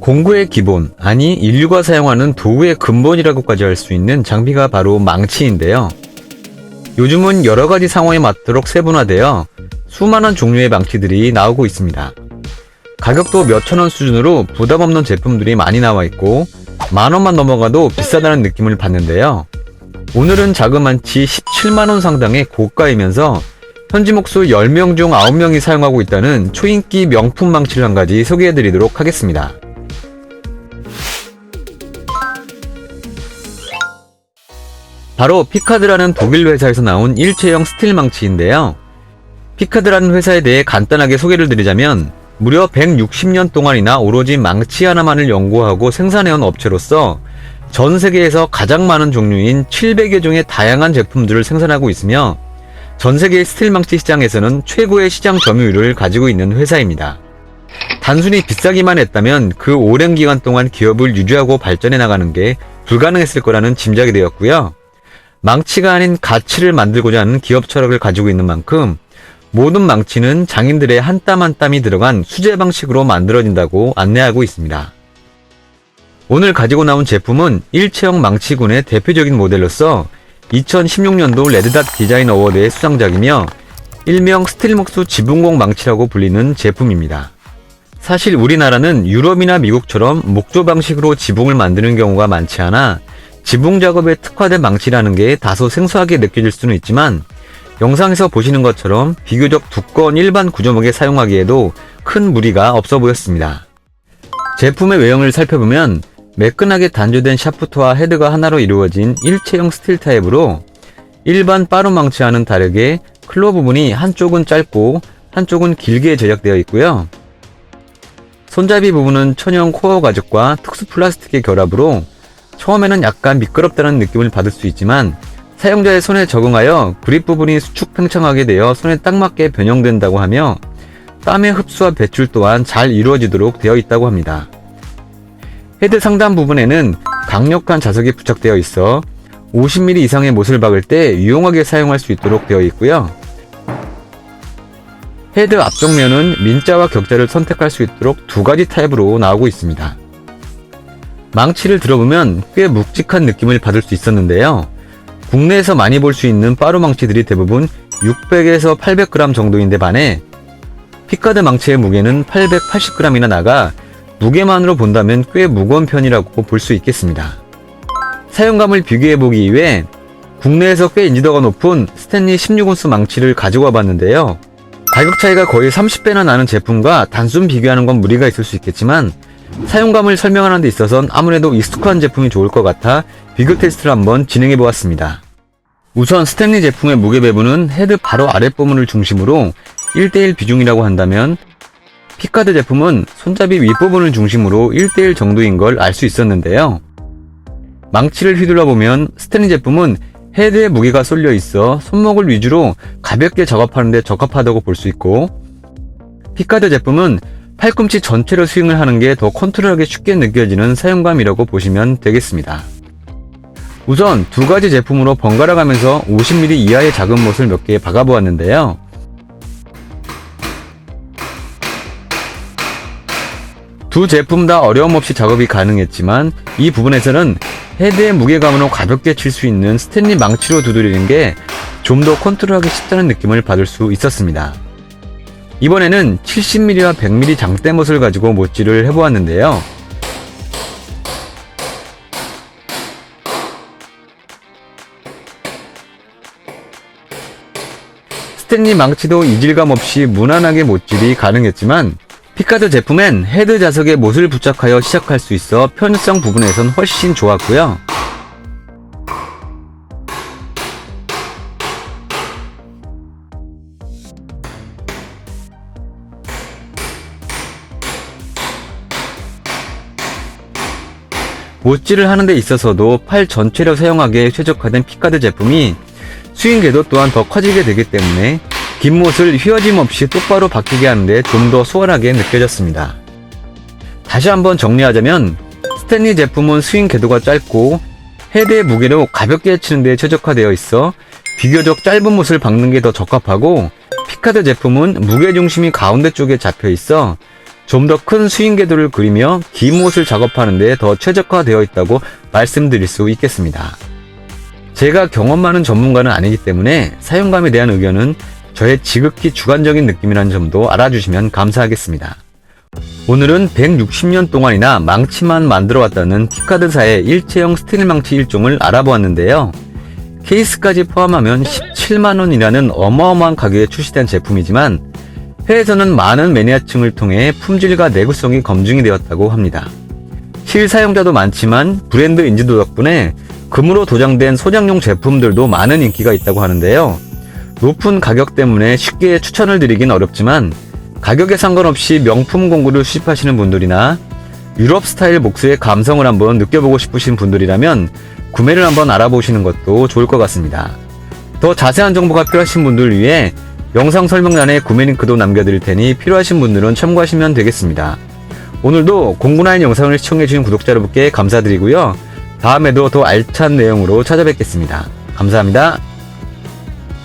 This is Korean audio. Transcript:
공구의 기본, 아니 인류가 사용하는 도구의 근본이라고까지 할 수 있는 장비가 바로 망치인데요. 요즘은 여러 가지 상황에 맞도록 세분화되어 수많은 종류의 망치들이 나오고 있습니다. 가격도 몇천 원 수준으로 부담 없는 제품들이 많이 나와 있고 만 원만 넘어가도 비싸다는 느낌을 받는데요. 오늘은 작은 망치 17만 원 상당의 고가이면서 현지 목수 10명 중 9명이 사용하고 있다는 초인기 명품 망치를 한 가지 소개해드리도록 하겠습니다. 바로 피카드라는 독일 회사에서 나온 일체형 스틸 망치인데요. 피카드라는 회사에 대해 간단하게 소개를 드리자면 무려 160년 동안이나 오로지 망치 하나만을 연구하고 생산해온 업체로서 전 세계에서 가장 많은 종류인 700여 종의 다양한 제품들을 생산하고 있으며 전 세계 스틸 망치 시장에서는 최고의 시장 점유율을 가지고 있는 회사입니다. 단순히 비싸기만 했다면 그 오랜 기간 동안 기업을 유지하고 발전해 나가는 게 불가능했을 거라는 짐작이 되었고요. 망치가 아닌 가치를 만들고자 하는 기업 철학을 가지고 있는 만큼 모든 망치는 장인들의 한 땀 한 땀이 들어간 수제 방식으로 만들어진다고 안내하고 있습니다. 오늘 가지고 나온 제품은 일체형 망치군의 대표적인 모델로서 2016년도 레드닷 디자인 어워드의 수상작이며 일명 스틸목수 지붕공 망치라고 불리는 제품입니다. 사실 우리나라는 유럽이나 미국처럼 목조 방식으로 지붕을 만드는 경우가 많지 않아 지붕 작업에 특화된 망치라는 게 다소 생소하게 느껴질 수는 있지만 영상에서 보시는 것처럼 비교적 두꺼운 일반 구조목에 사용하기에도 큰 무리가 없어 보였습니다. 제품의 외형을 살펴보면 매끈하게 단조된 샤프트와 헤드가 하나로 이루어진 일체형 스틸 타입으로 일반 빠루 망치와는 다르게 클로 부분이 한쪽은 짧고 한쪽은 길게 제작되어 있고요. 손잡이 부분은 천연 코어 가죽과 특수 플라스틱의 결합으로 처음에는 약간 미끄럽다는 느낌을 받을 수 있지만 사용자의 손에 적응하여 그립 부분이 수축 팽창하게 되어 손에 딱 맞게 변형된다고 하며 땀의 흡수와 배출 또한 잘 이루어지도록 되어 있다고 합니다. 헤드 상단 부분에는 강력한 자석이 부착되어 있어 50mm 이상의 못을 박을 때 유용하게 사용할 수 있도록 되어 있고요. 헤드 앞쪽면은 민자와 격자를 선택할 수 있도록 두 가지 타입으로 나오고 있습니다. 망치를 들어보면 꽤 묵직한 느낌을 받을 수 있었는데요. 국내에서 많이 볼 수 있는 빠루 망치들이 대부분 600에서 800g 정도인데 반해 피카드 망치의 무게는 880g이나 나가 무게만으로 본다면 꽤 무거운 편이라고 볼 수 있겠습니다. 사용감을 비교해보기 위해 국내에서 꽤 인지도가 높은 스탠리 16온스 망치를 가지고 와봤는데요. 가격 차이가 거의 30배나 나는 제품과 단순 비교하는 건 무리가 있을 수 있겠지만 사용감을 설명하는 데 있어선 아무래도 익숙한 제품이 좋을 것 같아 비교 테스트를 한번 진행해 보았습니다. 우선 스탠리 제품의 무게 배분은 헤드 바로 아랫부분을 중심으로 1대1 비중이라고 한다면 피카드 제품은 손잡이 윗부분을 중심으로 1대1 정도인 걸 알 수 있었는데요. 망치를 휘둘러 보면 스탠리 제품은 헤드에 무게가 쏠려 있어 손목을 위주로 가볍게 작업하는 데 적합하다고 볼 수 있고 피카드 제품은 팔꿈치 전체로 스윙을 하는 게 더 컨트롤하기 쉽게 느껴지는 사용감이라고 보시면 되겠습니다. 우선 두 가지 제품으로 번갈아 가면서 50mm 이하의 작은 못을 몇 개 박아보았는데요. 두 제품 다 어려움 없이 작업이 가능했지만 이 부분에서는 헤드의 무게감으로 가볍게 칠 수 있는 스탠리 망치로 두드리는 게 좀 더 컨트롤하기 쉽다는 느낌을 받을 수 있었습니다. 이번에는 70mm와 100mm 장대못을 가지고 못질을 해보았는데요. 스탠리 망치도 이질감 없이 무난하게 못질이 가능했지만 피카드 제품엔 헤드 자석에 못을 부착하여 시작할 수 있어 편의성 부분에선 훨씬 좋았고요. 못질을 하는 데 있어서도 팔 전체를 사용하기에 최적화된 피카드 제품이 스윙 궤도 또한 더 커지게 되기 때문에 긴 못을 휘어짐 없이 똑바로 박히게 하는데 좀 더 수월하게 느껴졌습니다. 다시 한번 정리하자면 스탠리 제품은 스윙 궤도가 짧고 헤드의 무게로 가볍게 치는 데 최적화되어 있어 비교적 짧은 못을 박는 게 더 적합하고 피카드 제품은 무게 중심이 가운데 쪽에 잡혀 있어 좀 더 큰 스윙 궤도를 그리며 긴 옷을 작업하는 데 더 최적화되어 있다고 말씀드릴 수 있겠습니다. 제가 경험 많은 전문가는 아니기 때문에 사용감에 대한 의견은 저의 지극히 주관적인 느낌이라는 점도 알아주시면 감사하겠습니다. 오늘은 160년 동안이나 망치만 만들어 왔다는 피카드사의 일체형 스틸 망치 일종을 알아보았는데요. 케이스까지 포함하면 17만원이라는 어마어마한 가격에 출시된 제품이지만 해외에서는 많은 매니아층을 통해 품질과 내구성이 검증이 되었다고 합니다. 실사용자도 많지만 브랜드 인지도 덕분에 금으로 도장된 소장용 제품들도 많은 인기가 있다고 하는데요. 높은 가격 때문에 쉽게 추천을 드리긴 어렵지만 가격에 상관없이 명품 공구를 수집하시는 분들이나 유럽 스타일 목수의 감성을 한번 느껴보고 싶으신 분들이라면 구매를 한번 알아보시는 것도 좋을 것 같습니다. 더 자세한 정보가 필요하신 분들을 위해 영상 설명란에 구매 링크도 남겨드릴 테니 필요하신 분들은 참고하시면 되겠습니다. 오늘도 공군하인 영상을 시청해주신 구독자 여러분께 감사드리고요. 다음에도 더 알찬 내용으로 찾아뵙겠습니다. 감사합니다.